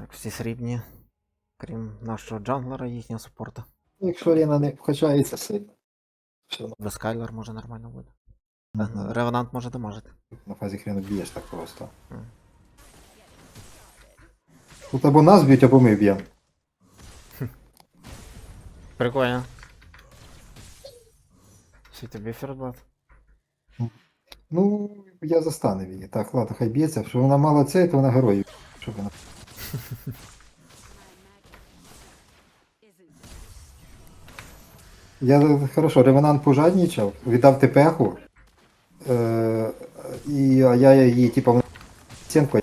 Так, всі срібні. Крім нашого джанглера їхнього супорта. Якщо Ліна не вкачається. Все, Без Кайлер може нормально буде. Мгм. Ревенант може дамажити. на фазі хрену б'єш так просто. Мгм. Тут або нас б'ють, або ми б'ємо. Прикольно. Всі тобі ферблат. Ну, я застанив її. Так, ладно, хай б'ється. Що вона мала цей, то вона герой. Щоб вона... Я хорошо, ревенант пожаднічав, віддав тепеху. Е, і, а я її, типу, вона стінкою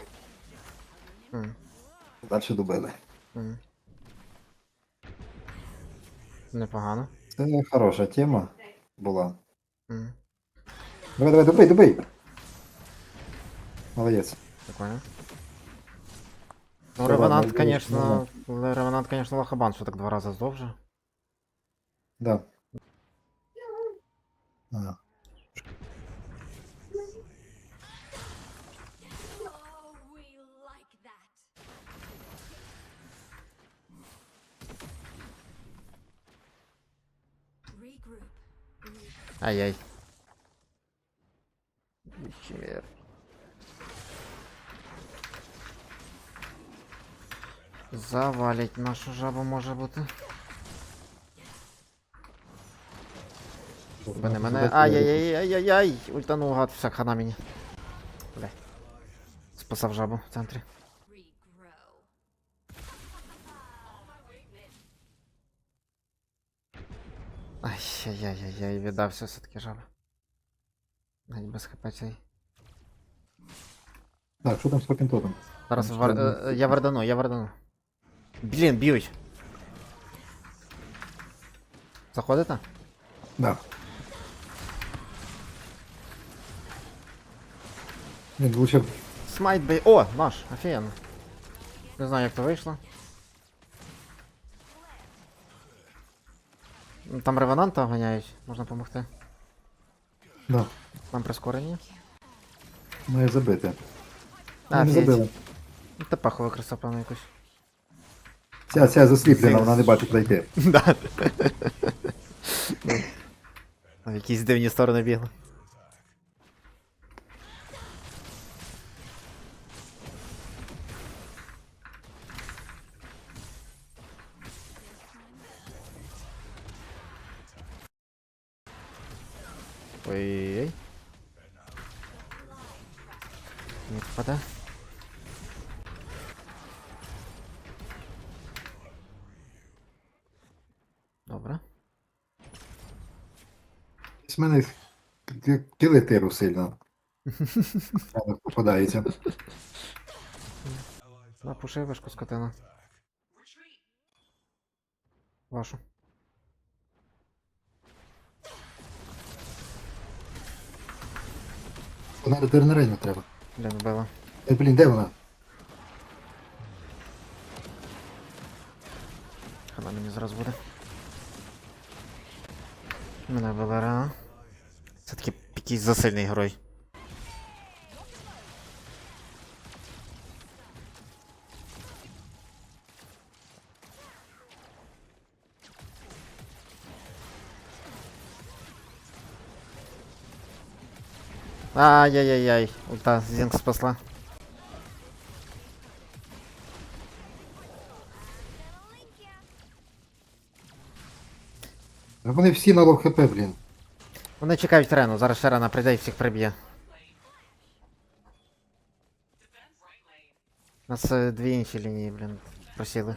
М, далі добили. м. Непогано. Це хороша тема була. М, Давай, давай, добий, добий. Молодець. Прикольно. Та Ну, ладно, Ревенант, ну, конечно, але Ревенант, конечно, лохабан, що так два рази здовже. Да. А. Oh, we like that. Regroup. Ай-яй. Завалить нашу жабу може бути. Мене, мене. Ай-яй-яй-яй-яй-яй! Ультанув гад, вся хана мені. Бля. Спасав жабу в центрі. Ай-яй-яй-яй, віддався все-таки жаба. Навіть без хп цей. Так, що там з Покінтотом? Зараз вар... е, е, я вердану, я вердану. Блін, б'ють. Заходите? Да. Він лучше Смайт бей. О, наш, офігенно. Не знаю, як то вийшло. Ну, Там ревенанта ганяють, можна допомогти. да, Там прискорення. має забити. А, не забили. Та паху використав, певно, якусь. Ця, ця засліплена, вона не бачить куди йти. Да. Якісь дивні сторони бігли. Ой-ой-ой. Не впаде. Добре. З мене кілетиру сильно. Попадається. Напуши вишку скотина. Вашу. Вона до тернерейну треба. Блін, вбила. Е, блін, де вона? Хана мені зараз буде. Мене рано. Це такий якийсь засильний герой. Ай-яй-яй-яй, ульта Зінг спасла. Вони всі на лов хп, блін. Вони чекають Рену, зараз ще Рена прийде і всіх приб'є. У нас е, дві інші лінії, блін, просіли.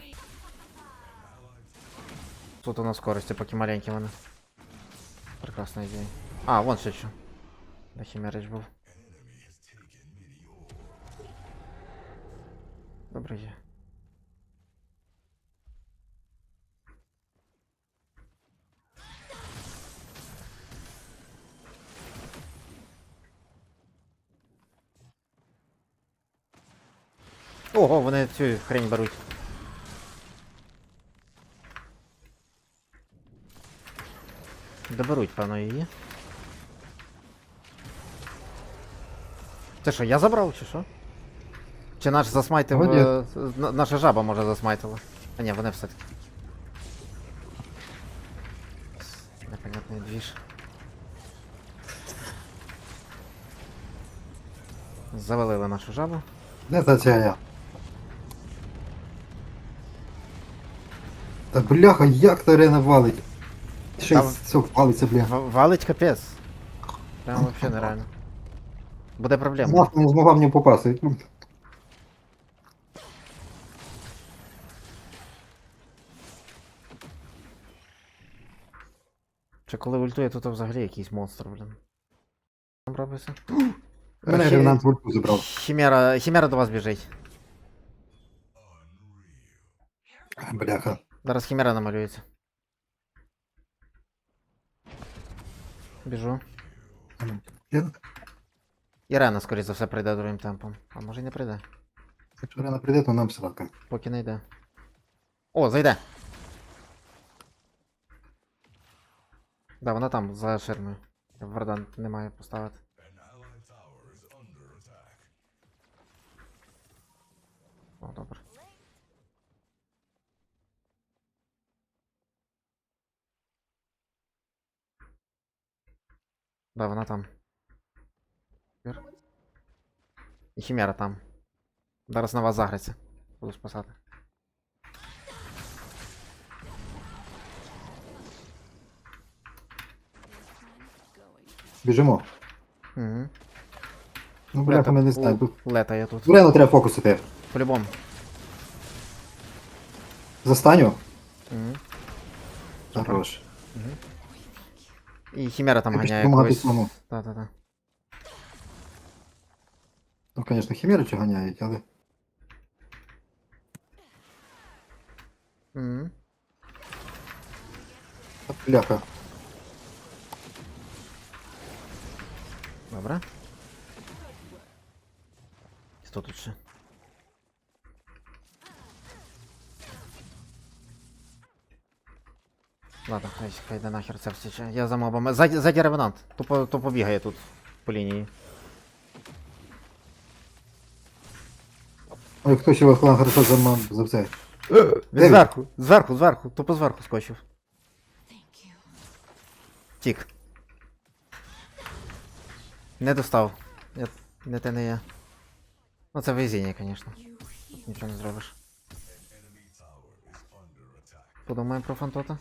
Тут у нас скорості, поки маленькі вони. Прекрасна ідея. А, вон ще що. Де хімерич був. Добре є. Ого, вони цю хрень беруть. Доберуть, певно, її. Це що, я забрав чи що? Чи наш засмайтив. Е, на- наша жаба може засмайтила. А ні, вони все-таки. Непонятний двіж. Завалили нашу жабу. Та ця я? Та бляха, як та рена валить? Ще й Там- сок валиться, бля. В- Валить капець. Прям вообще нереально. Буде проблема. Нахуй не змогла в нього попасти. Чи коли ультує, то, то взагалі якийсь монстр, блін. Там робиться. Мене Хі- ревнант вульку забрав. Хімера, хімера до вас біжить. Бляха. Зараз хімера намалюється. Біжу. Я- Ірена, скоріше за все, прийде другим темпом. А може й не прийде. Якщо рена прийде, то нам срака. Поки не йде. О, зайде. Да, вона там, за ширмою. Вардан не має поставити. О, добре. Да, вона там. І хімера там. Зараз на вас загриться. Буду спасати. Біжимо. Угу. Ну, бляха, ми не знаємо. Тут Летає тут. в рену треба фокусити. По-любому. Застаню. Угу. Хорош. І хімера там ганяє когось. Та-та-та. Ну, звісно, хімеричі ганяють, але. Бляха. Добре. Хто тут ще? Ладно, хай, хай йде нахер це встрічає. Я за мобами. Ззаді, ззаді ревенант. Тупо, тупо бігає тут по лінії. Ой, хто ще вас хорошо за, мам- за це. Він зверху, зверху, зверху, тупо зверху скочив. Тік. Не достав. Я... Не те не я. Ну це везіння, звісно. Нічого не зробиш. Подумаємо про фантота.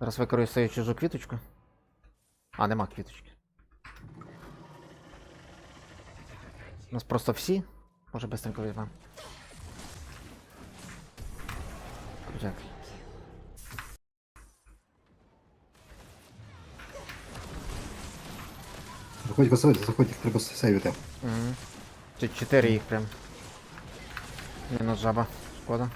Зараз використаю чужу квіточку. А, нема квіточки. У нас просто всі. Може быстренько візьмемо. Крутяк. Заходь, заходь, заходь, їх треба сейвити. Угу. 4 їх прям. Мінус жаба. Шкода.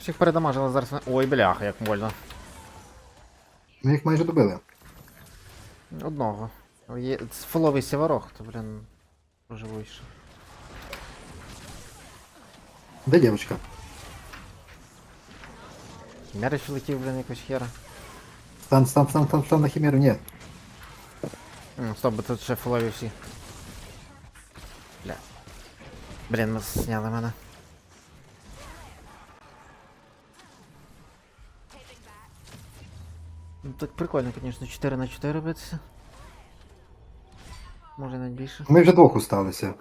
Всіх передамажили зараз. Ой, бляха, як больно. Ми їх майже добили. Одного. Є... це Фуловий сіворог, то, блін. Проживуєш. Де дівчинка? Мярич летів, блін, якось хера. Стан, стан, стан, стан, стан на хімеру, ні. М, Стоп, бо тут ще фулові всі. Бля. Блін, ми зняли мене. Так прикольно, конечно, 4 на 4 битися. Може навіть більше. Ми вже двох усталися.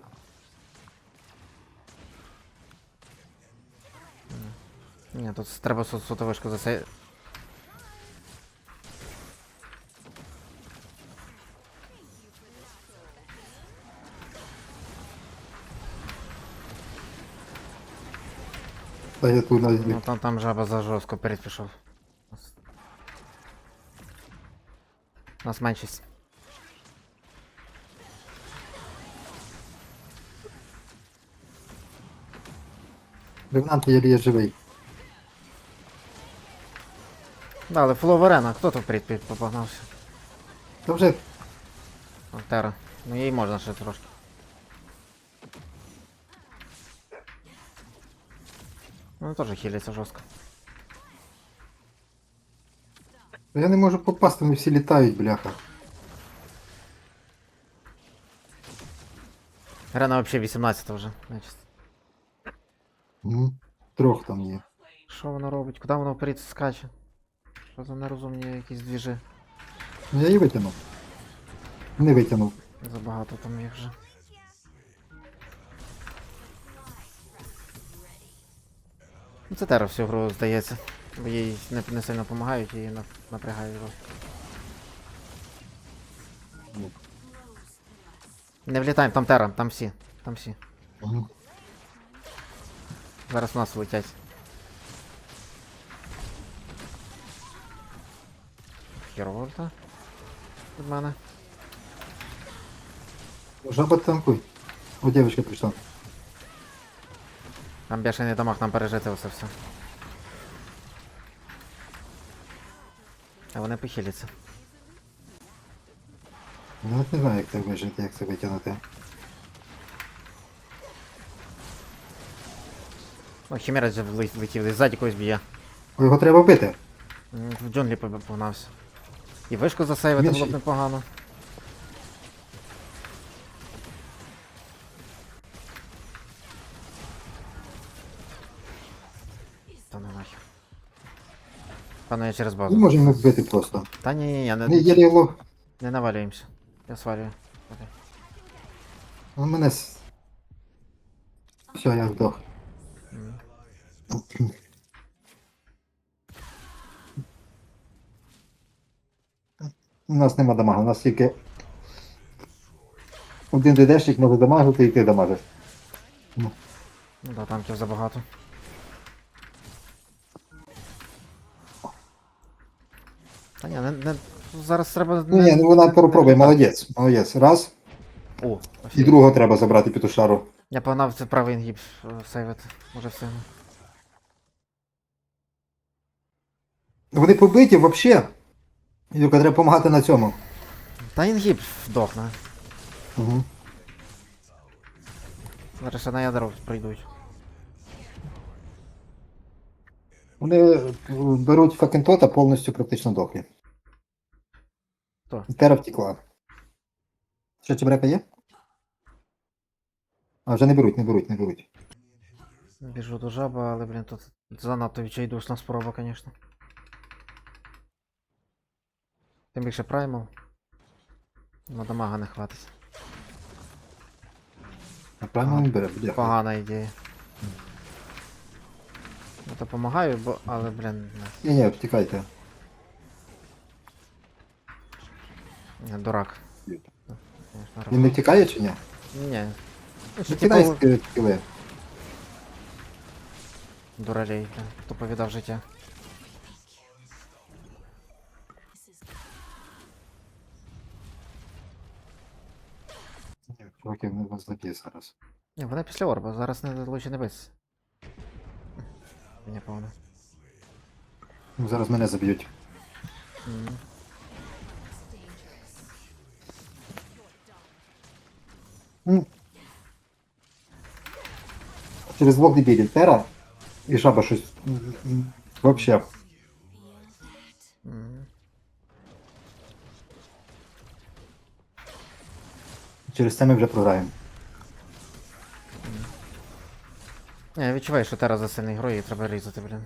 Ні, тут треба сутовишку засей... Та я тут навіть. Ну там, там жаба за жорстко перед пішов. Нас меншість. Ревнант єлі є живий. Да, але флоу арена, хто тут перед під попагнався? Та вже О, Тера. Ну їй можна ще трошки. Ну теж хиляться жорстко. Я не можу попасти, вони всі літають, бляха. Рена взагалі 18 вже. Значить. Угу. Трьох там є. Що воно робить? Куди воно вперед скаче? Що за нерозумні якісь двіжи? Ну я її витягнув. Не витягнув. Забагато там їх вже. Ну це тера всю гру здається. Бо їй не, не сильно допомагають, її на- напрягають його. Не влітаємо, там тера, там всі. Там всі. Угу. Зараз в нас летять. Хервольта. Від мене. Жаба танкуй. О, девочка прийшла. Там бешений дамаг, нам пережити оце все. А вони похиляться. Ну от не знаю, як це вижити, як це витягнути. О, хімера вже вле- влетів, ззаді когось б'є. О, його треба вбити. М, В джунглі погнався. І вишку засейвити Він було б ще- непогано. Та не нахер. Я через Ми базу. можемо вбити просто. Та ні, ні, ні, Не не, не навалюємося. Я свалюю. Окей. У мене. с- Все, я вдох. М. У нас нема дамагу, у нас тільки. Один ДДшник може дамажити і ти дамажиш. Ну да, танків забагато. Ні, не, не, зараз треба. Ну ні, ну вона попробуй, молодець. Молодець. Раз. О, І офігеть. другого треба забрати петушару. Я погнав це правий інгіб е, сейвити. Може встигну. Вони побиті взагалі. Тільки треба допомагати на цьому. Та інгіб вдохне. Угу. Зараз ще на ядро прийдуть. Вони е, беруть факентота повністю практично дохлі. Хто? Тера втекла. Що чебрека є? А, вже не беруть, не беруть, не беруть. Біжу до жаба, але, блін, тут занадто відчайдушна спроба, звісно. Тим більше праймал. На дамага не хватить. А правильно він бере, бляха. Погана ідея. Я допомагаю, бо. але, блін, не. Ні, ні, втікайте. Я дурак. Ні. Він не втікає чи ні? Ні. Ну, що Не кидай типу, скіли. дуралей, блін, хто повідав життя. Чуваків не вас злодії зараз. Ні, вони після орба, зараз не лучше не битися. Мені повно. Ну, Зараз мене заб'ють. М. Через двох дебілів. Тера і жаба щось. Вообще. Через це ми вже програємо. Я відчуваю, що Тера за сильний герой і треба різати, блін.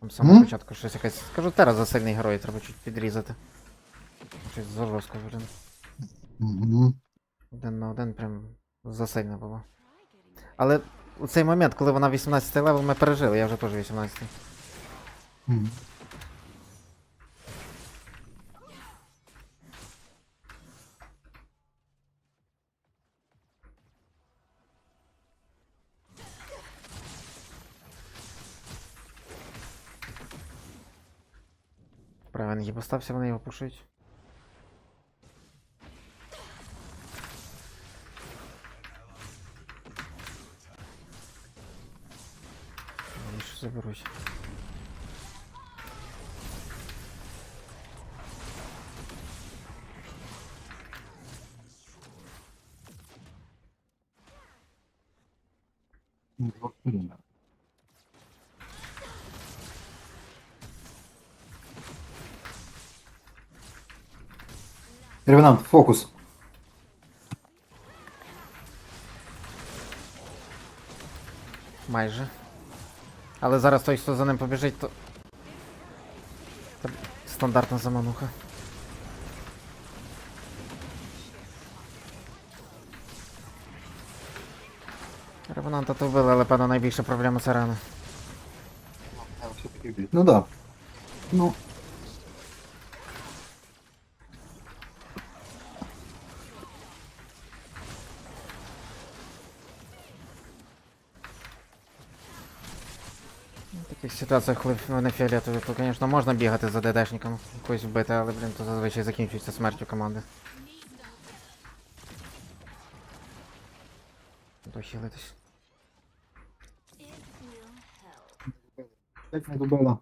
Там з самого початку щось якесь. Кажу, Тера за сильний герой, треба чуть підрізати. Щось жорстко, блін. Один на один прям засильно було. Але у цей момент, коли вона 18 левел, ми пережили, я вже теж 18. Правильно, її постався, вони його пушують. Вони що заберуть. Угу. Ревенант, фокус. Майже. Але зараз той, хто за ним побіжить, то. Та Стандартна замануха. Ревенанта то вбили, але певно найбільша проблема це рана. Ну да. Ну. В таких ситуаціях, коли вони фіолетові, то, звісно, можна бігати за ДДшником, когось вбити, але, блін, то зазвичай закінчується смертю команди. Дохилитись. Як не trap.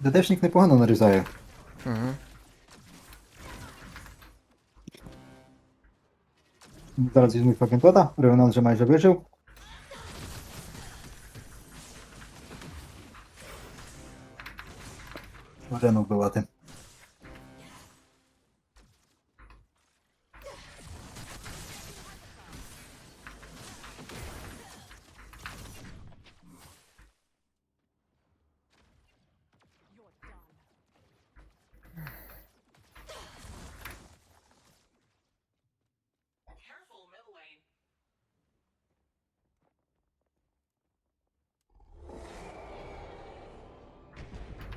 ДДшник непогано нарізає. Угу. Зараз візьмуть Факентота, Ревенант вже майже вижив. Варену вбивати.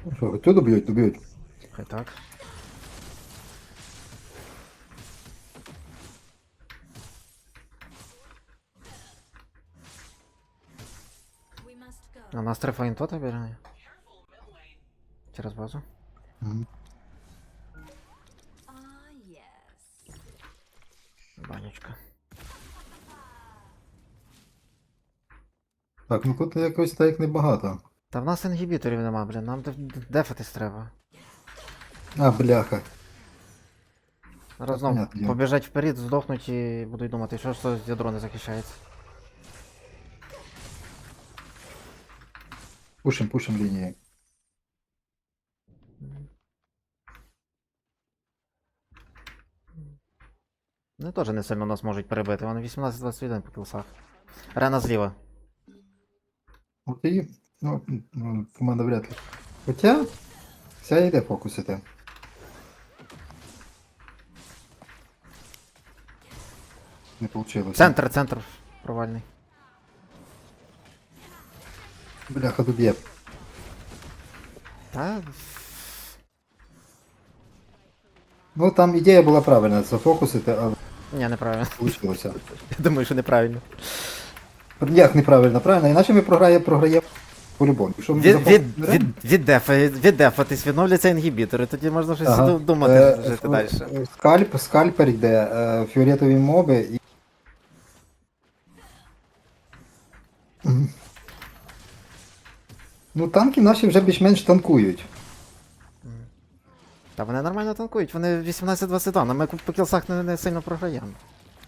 Ну Що, цю доб'ють, доб'ють. Хай так. А нас три флейнтота бігає. Через базу. Ah. Банечка. Так, ну тут якось так небагато. Та в нас інгібіторів нема, блін, нам дефатись треба. А, бляха. Знову понятно. побіжать вперед, здохнуть і будуть думати, що ж з ядро не захищається. Пушим, пушим лінії. Вони теж не сильно нас можуть перебити, вони 18-21 по кілсах. Рена зліва. І, ну, команда вряд ли. Хоча, вся йде фокусити. Не вийшло. Центр, центр провальний. Бляха доб'є. Та Ну там ідея була правильна, зафокусити, але ні, неправильно. вийшло. Я думаю, що неправильно. Як неправильно, правильно? Іначе ми програє, програємо по-любому. Якщо ми Від, від, беремо- від, від, дефа, від відновляться інгібітори, тоді можна щось Ага. ду- думати, Е, жити е, далі. е, Скальп, скальпер йде, е, фіолетові моби і. Мгм. Ну, танки наші вже більш-менш танкують. Та вони нормально танкують, вони 18-22, але ми по кілсах не, не сильно програємо.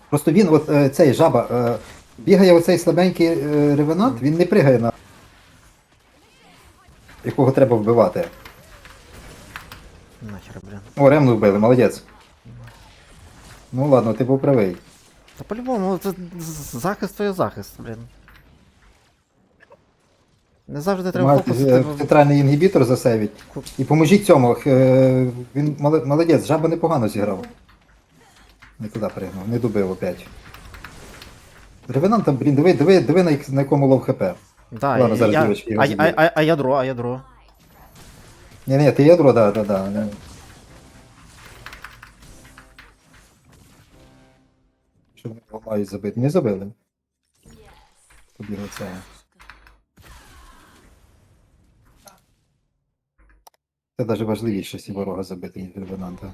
Просто він, от е, цей жаба, е, бігає оцей слабенький е, ревенант, він не пригає на. Якого треба вбивати. Нахер, блін. О, ремну вбили, молодець. Ну ладно, ти був правий. Та по-любому, це захист то є захист, блін. Не завжди треба Маєте фокусити. е, бо- центральний інгібітор засейвить. І поможіть цьому. е, Він моле- молодець, жаба непогано зіграв. Не туди пригнув, не добив опять. Ревенант там, блін, диви, диви, диви на, як- на якому лов хп. Да, Ладно, я, зараз я, дівочки його а, а, заб'ють. а, а ядро, а ядро. Ні, ні, ти ядро, да, да, да. не. Що вони його мають забити? Не забили. Побігли це. Це навіть важливіше, якщо ворога забити, ніж ревенанта.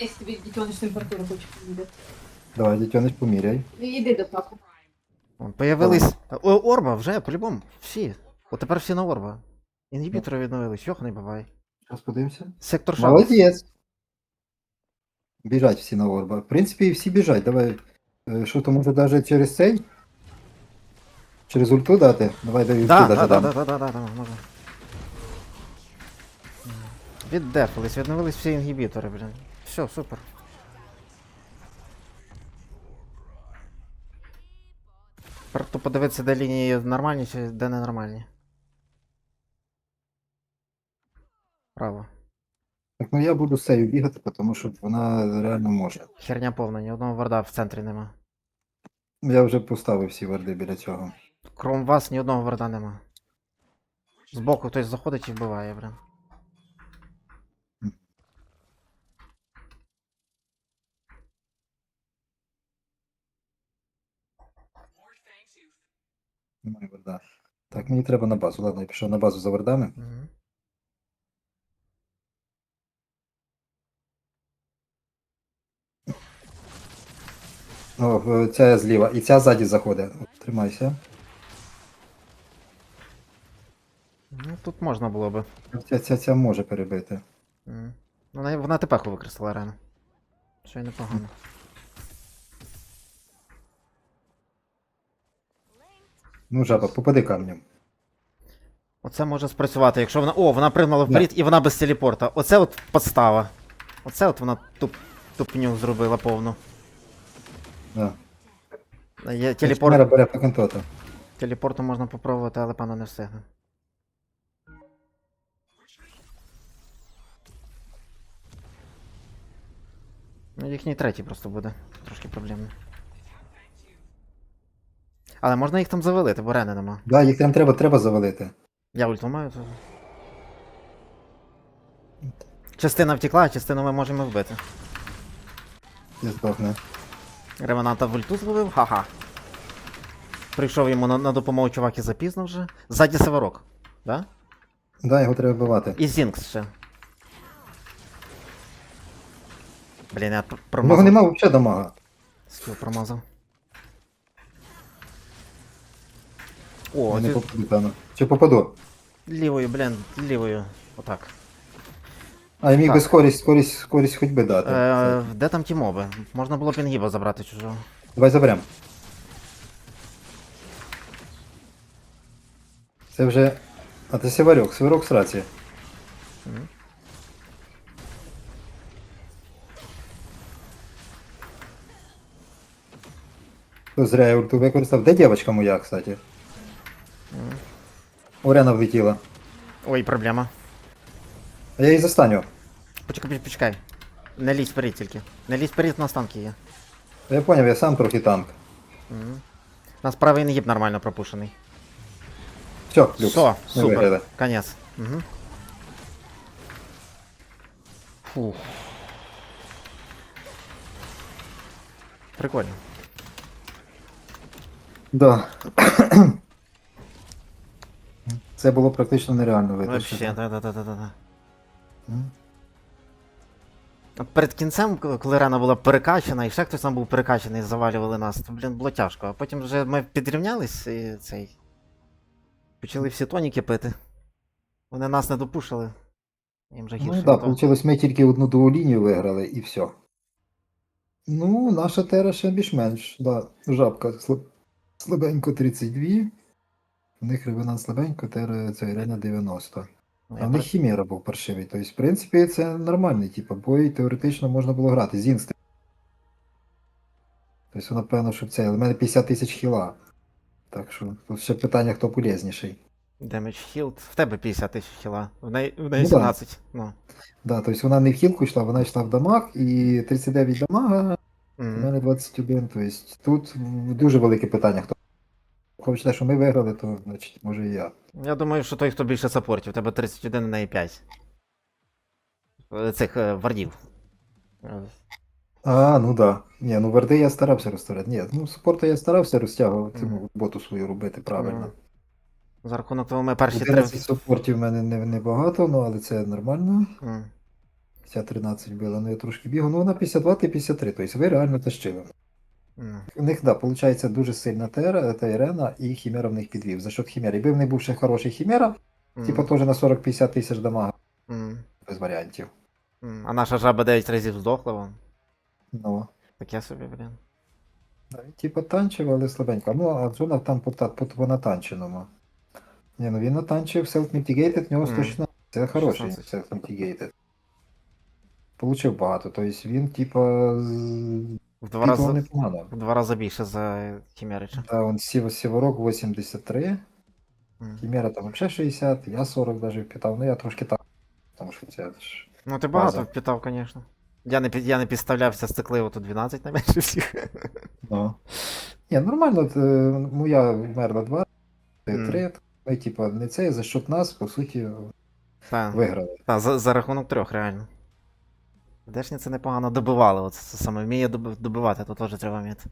Если тебе детеныш температуру хочет видеть. Давай, дитянич, поміряй. Иди до папы. Появились. О, Орба вже, по-любому. Всі. От тепер всі на Орба. Інгібітори відновились, йоханий бабай. Зараз подивимося. Сектор шагу. Молодець. Біжать всі на орба. В принципі, всі біжать. Давай. Е, Що то може навіть через цей? Через ульту дати? Давай дай ульту Да, дати да, да, дам. да, да, да, да, можна. Віддефались, відновились всі інгібітори, блін. Все, супер. Просто подивитися, де лінії нормальні чи де ненормальні. Право. Так, ну я буду цією бігати, тому що вона реально може. Херня повна, ні одного варда в центрі нема. Я вже поставив всі варди біля цього. Крім вас ні одного варда нема. Збоку хтось заходить і вбиває, блін. Немає варда. Так, мені треба на базу. Ладно, я пішов на базу за вардами. Угу. О, ця зліва. І ця ззаді заходить. Тримайся. Ну тут можна було би. Ця, ця, ця може перебити. Мгм. Вона, вона тепеху використала арену. Що й непогано. Ну, жаба, попади камнем. Оце може спрацювати, якщо вона. О, вона пригнала вперед і вона без телепорта. Оце от подстава. Оце от вона туп, тупню зробила повну. Да. Є, Хімера телепорт, бере Пакентота. телепорту можна попробувати, але пану не встигне. Ну, їхній третій просто буде. Трошки проблемно. Але можна їх там завалити, бо рени нема. Да, їх там треба, треба завалити. Я ульту маю, то. Частина втекла, а частину ми можемо вбити. Я здохне. Ревенанта в ульту зловив, ха-ха. Прийшов йому на, на допомогу чувак і запізно вже. Ззаді Северок. Да? Да, його треба вбивати. І Зінкс ще. Блін, я пр- У нього нема взагалі дамага. Скіл промазав. О, Я не ти... попаду, певно. Чи попаду? лівою, блін, лівою. Отак. А, я міг би Так. скорість, скорість, скорість ходьби дати. Е, де там ті моби? Можна було інгіба забрати чужого. Давай заберем. Це вже. А це сіварьок, рації. Мгм. То зря я ульту використав. Де дівчинка моя, кстати? Мгм. Орена влетіла. Ой, проблема. А я її застаню. Почекай, почекай. Не лізь вперед тільки. Не лізь вперед, у нас танки є. Та Я поняв, я сам трохи танк. Угу. У нас правий інгіб нормально пропушений. Все, люкс. Все, Ми супер. виграли. Конец. Угу. Фух. Прикольно. Да. Це було практично нереально Вообще, витащити. да, да, да, да, да, да. М? От Перед кінцем, коли коли рана була перекачана, і ще хтось там був перекачаний, завалювали нас, то, блін, було тяжко. А потім вже ми підрівнялись і цей. Почали всі тоніки пити. Вони нас не допушили. Їм вже гірше. Ну так, то. вийшло, ми тільки одну другу лінію виграли і все. Ну, наша тера ще більш-менш. Да, жабка слаб- слабенько 32. У них ревенант слабенько, тера це реально 90. Ну, А я в них про- був паршивий. Тобто, в принципі, це нормальний, типу, бой теоретично можна було грати. з Зінс. Тобто, воно певно, що це. Але в мене 50 тисяч хіла. Так що тут ще питання, хто полезніший. Damage Healed. В тебе 50 тисяч хіла. В неї, в неї Ну да. 17. Ну. Да, тобто вона не в хілку йшла, вона йшла в дамаг, і 39 дамага, Мгм. мене 21. Тобто тут м, дуже велике питання. Хто хоче те, що ми виграли, то значить може і я. Я думаю, що той, хто більше саппортів, у тебе 31 на неї 5. Е, Цих е, вардів. А, ну да. Ні, ну варди я старався розставляти. Ні, ну спорту я старався розтягувати, Мгм. ну, роботу свою робити правильно. ну, За рахунок того ми перші три. 11 супортів в мене не, не багато, ну але це нормально. М. Ця 13 била, ну я трошки бігав. Ну вона 52, ти 53, тобто ви реально тащили. У них, да, виходить, дуже сильна тера, та Ірена, і Хімера в них підвів. За що Хімера? Якби в них був ще хороший Хімера, М. типу теж на 40-50 тисяч дамага, М. без варіантів. М. А наша жаба 9 разів здохла вон. Ну. Таке собі, блін. Типа танчив, але слабенько. Ну, а Джона там по, по, по натанченому. Ні, ну він натанчив self-mitigated, в нього Мгм. 116. Це хороший self-mitigated. Получив багато. Тобто він, типа, В два рази, непогано. в два рази більше за Хімерича. Та он Сіво Сіворок 83, М. Хімера там взагалі 60, я 40 навіть впитав, ну я трошки так. Тому що це ж. Ну ти База. багато впитав, звісно. Я не, я не підставлявся стекливо, тут 12 найменше всіх. Ну. Ні, нормально, моя вмерла 2, Мгм. 3. Ми, типа, не це, за счет нас, по суті, Та, виграли. та, за, за рахунок трьох, реально. Дешні це непогано добивали, от саме вміє добивати, то теж треба вміти.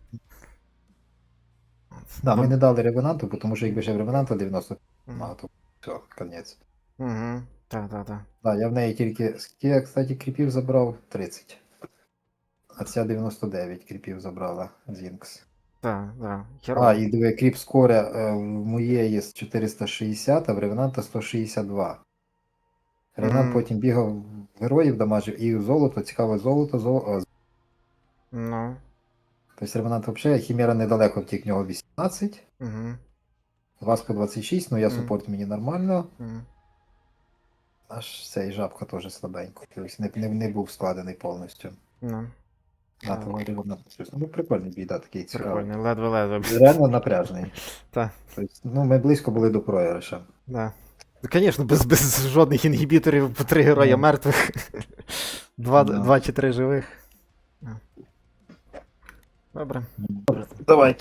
Да, ми не дали ревенанту, тому що якби ще в ревенанта 90 Мгм. мав, то все, конець. Мгм. Так, так, так. Да, я в неї тільки. Скільки я, кстати, кріпів забрав 30. А ця 99 кріпів забрала Зінкс. Так, так. А, і диви, кріп скоря е, в моєї з 460, а в Ревенанта 162. Ревенант Мгм. потім бігав героїв, дамажив і золото, цікаве золото, золото. Ну. Тобто Ревенант взагалі, Хімера недалеко втік, в нього 18, Угу. Васко 26, ну я супорт мені нормально. Угу. Аж цей жабка теж слабенько. Тобто не, не, не був складений повністю. Ну. А, Так. тому Ревенант. Ну, прикольний бій, да, такий цікавий. Прикольно, ледве-ледве. Реально напряжний. Так. Тобто, ну, ми близько були до програша. Да. Ну, звісно, без, без жодних інгібіторів по три героя Ну. мертвих. Два, два чи три живих. Ну. Добре. Давай,